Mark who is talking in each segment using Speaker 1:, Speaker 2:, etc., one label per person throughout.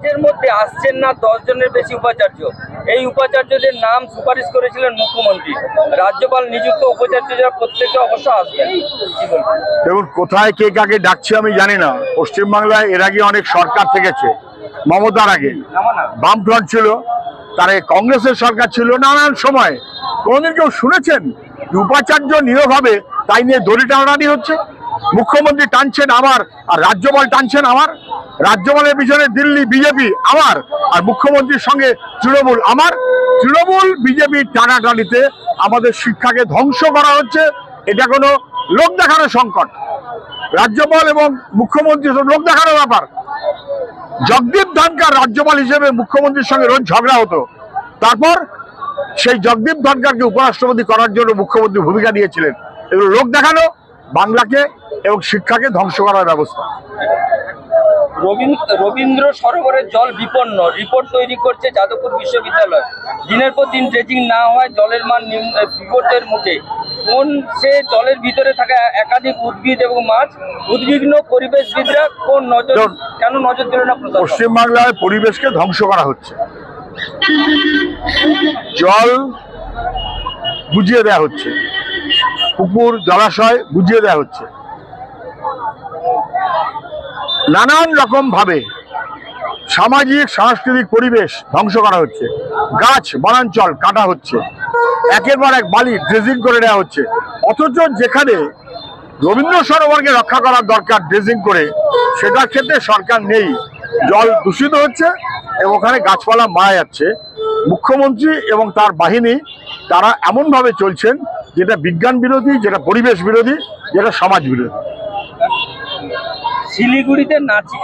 Speaker 1: রাজ্যের মধ্যে আসছেন না দশ জনের বেশি উপাচার্য। এই উপাচার্যদের নাম সুপারিশ করেছিলেন মুখ্যমন্ত্রী। রাজ্যপাল নিযুক্ত উপাচার্যরা প্রত্যেকে অবশ্য আসবেন।
Speaker 2: দেখুন কোথায় কে কাকে ডাকছে আমি জানি না। পশ্চিমবাংলায় এর আগে অনেক সরকার থেকেছে। মমতার আগে। বামফ্রন্ট ছিল তার কংগ্রেসের সরকার ছিল নানান সময়। কোনদিন কেউ শুনেছেন? যে উপাচার্য হবে তাই নিয়ে দড়ি টানাটানি হচ্ছে? মুখ্যমন্ত্রী টানছেন আমার আর রাজ্যপাল টানছেন আমার রাজ্যপালের পিছনে দিল্লি, বিজেপি আমার আর মুখ্যমন্ত্রীর সঙ্গে তৃণমূল আমার। তৃণমূল বিজেপির টানাটানিতে আমাদের শিক্ষাকে ধ্বংস করা হচ্ছে, এটা কোনো লোক দেখানোর সংকট। রাজ্যপাল এবং মুখ্যমন্ত্রী লোক দেখানোর ব্যাপার। জগদীপ ধনকার রাজ্যপাল হিসেবে মুখ্যমন্ত্রীর সঙ্গে রোজ ঝগড়া হতো। তারপর সেই জগদীপ ধনকারকে উপরাষ্ট্রপতি করার জন্য মুখ্যমন্ত্রী ভূমিকা নিয়েছিলেন। এগুলো লোক দেখানো বাংলাকে এবং শিক্ষাকে ধ্বংস করার ব্যবস্থা।
Speaker 1: রবীন্দ্র সরোবরের জল বিপন্ন। রিপোর্ট তৈরি করছে যাদবপুর বিশ্ববিদ্যালয়। দিনের পর দিন ড্রেজিং না হয় জলের মান বিপদের মুখে। কোন সে জলের ভিতরে থাকা একাধিক উদ্ভিদ এবং মাছ? উদ্বিগ্ন পরিবেশবিদরা কোন নজর কেন নজর দিল না
Speaker 2: পশ্চিমবাংলায় পরিবেশকে ধ্বংস করা হচ্ছে। জল বুঝিয়ে দেওয়া হচ্ছে। পুকুর জলাশয় বুঝিয়ে দেওয়া হচ্ছে। নানান রকম ভাবে সামাজিক, সাংস্কৃতিক পরিবেশ ধ্বংস করা হচ্ছে। গাছ, বনাঞ্চল কাটা হচ্ছে। একের পর এক বালি ড্রেজিং করে নেওয়া হচ্ছে। অথচ যেখানে রবীন্দ্র সরোবরকে রক্ষা করার দরকার ড্রেজিং করে, সেটার ক্ষেত্রে সরকার নেই। জল দূষিত হচ্ছে এবং ওখানে গাছপালা মারা যাচ্ছে। মুখ্যমন্ত্রী এবং তার বাহিনী তারা এমনভাবে চলছেন যেটা বিজ্ঞান বিরোধী যেটা পরিবেশ বিরোধী যেটা সমাজ বিরোধী।
Speaker 1: শিলিগুড়িতে নাচি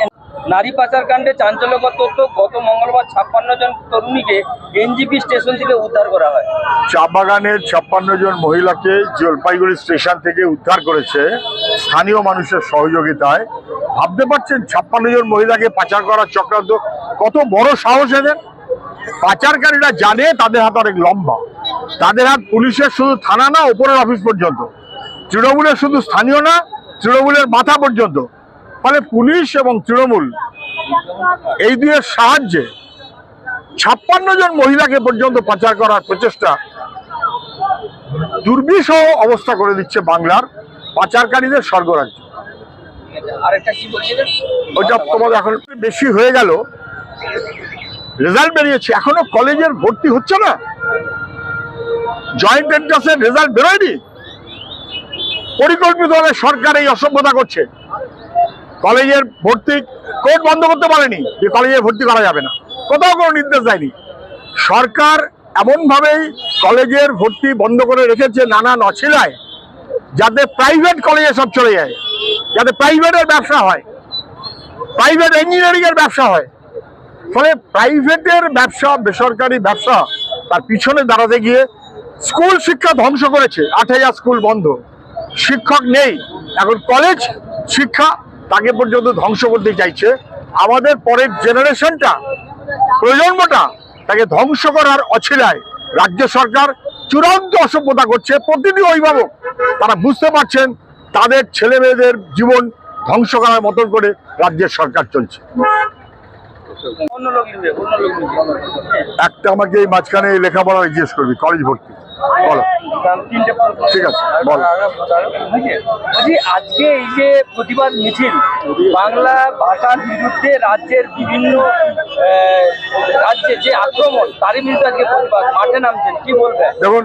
Speaker 1: নারী পাচার কাণ্ডে চাঞ্চল্যকর তথ্য গত মঙ্গলবার ছাপ্পান্ন জন তরুণীকে এনজিপি স্টেশন থেকে উদ্ধার করা হয়।
Speaker 2: চা বাগানের ছাপ্পান্ন জন মহিলাকে জলপাইগুড়ি স্টেশন থেকে উদ্ধার করেছে স্থানীয় মানুষের সহযোগিতায়। ভাবতে পারছেন ছাপ্পান্ন জন মহিলাকে পাচার করার চক্রান্ত কত বড় সাহস এদের? পাচারকারীরা জানে তাদের হাত অনেক লম্বা। তাদের হাত পুলিশের শুধু থানা না ওপরের অফিস পর্যন্ত। তৃণমূলের শুধু স্থানীয় না তৃণমূলের মাথা পর্যন্ত। ফলে পুলিশ এবং তৃণমূল এই দুয়ের সাহায্যে ছাপ্পান্ন জন মহিলাকে পর্যন্ত পাচার করার প্রচেষ্টা দুর্বিষহ অবস্থা করে দিচ্ছে বাংলার পাচারকারীদের স্বর্গরাজ্য। ওইটা তোমাদের এখন বেশি হয়ে গেল। রেজাল্ট বেরিয়েছে। এখনও কলেজের ভর্তি হচ্ছে না? জয়েন্ট এন্ট্রান্সের রেজাল্ট বেরোয়নি। পরিকল্পিতভাবে সরকার এই অসভ্যতা করছে। কলেজের ভর্তি কোর্ট বন্ধ করতে পারেনি, যে কলেজে ভর্তি করা যাবে না। কোথাও কোনো নির্দেশ দেয়নি। সরকার এমনভাবেই কলেজের ভর্তি বন্ধ করে রেখেছে নানা অছিলায় যাতে প্রাইভেট কলেজে সব চলে যায়, যাতে প্রাইভেটের ব্যবসা হয় প্রাইভেট ইঞ্জিনিয়ারিংয়ের ব্যবসা হয়। ফলে প্রাইভেটের ব্যবসা, বেসরকারি ব্যবসা তার পিছনে দাঁড়াতে গিয়ে স্কুল শিক্ষা ধ্বংস করেছে আট হাজার স্কুল বন্ধ। শিক্ষক নেই। এখন কলেজ শিক্ষা তাকে পর্যন্ত ধ্বংস করতে চাইছে। আমাদের পরের জেনারেশনটা প্রজন্মটা তাকে ধ্বংস করার অছিলায় রাজ্য সরকার চূড়ান্ত অসভ্যতা করছে। প্রতিটি অভিভাবক তারা বুঝতে পারছেন তাদের ছেলে মেয়েদের জীবন ধ্বংস করার মতন করে রাজ্যের সরকার চলছে। একটা আমাকে এই মাঝখানে লেখাপড়া জিজ্ঞেস করবি কলেজ ভর্তি। বলো। ঠিক আছে, বল।
Speaker 1: বলছি আজকে এই যে প্রতিবাদ মিছিল বাংলা ভাষার বিরুদ্ধে রাজ্যের বিভিন্ন রাজ্যে যে আক্রমণ তারই বিরুদ্ধে আজকে প্রতিবাদ। মাঠে নামছেন কি বলবেন?
Speaker 2: দেখুন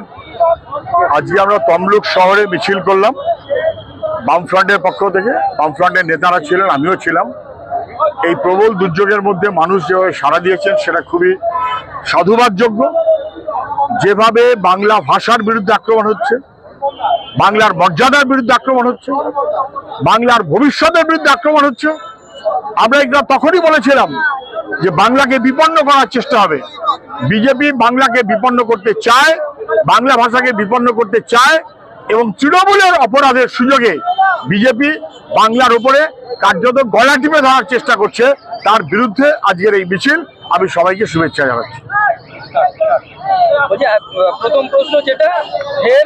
Speaker 2: আজকে আমরা তমলুক শহরে মিছিল করলাম বামফ্রন্টের পক্ষ থেকে বামফ্রন্টের নেতারা ছিলেন আমিও ছিলাম। এই প্রবল দুর্যোগের মধ্যে মানুষ যেভাবে সাড়া দিয়েছেন সেটা খুবই সাধুবাদযোগ্য। যেভাবে বাংলা ভাষার বিরুদ্ধে আক্রমণ হচ্ছে, বাংলার মর্যাদার বিরুদ্ধে আক্রমণ হচ্ছে, বাংলার ভবিষ্যতের বিরুদ্ধে আক্রমণ হচ্ছে, আমরা এটা তখনই বলেছিলাম যে বাংলাকে বিপন্ন করার চেষ্টা হবে। বিজেপি বাংলাকে বিপন্ন করতে চায়, বাংলা ভাষাকে বিপন্ন করতে চায়, এবং তৃণমূলের অপরাধের সুযোগে বিজেপি বাংলার উপরে কার্যত গলা টিপে ধরার চেষ্টা করছে। তার বিরুদ্ধে আজকের এই মিছিল, আমি সবাইকে শুভেচ্ছা জানাচ্ছি।
Speaker 1: বলছি প্রথম প্রশ্ন যেটা ফের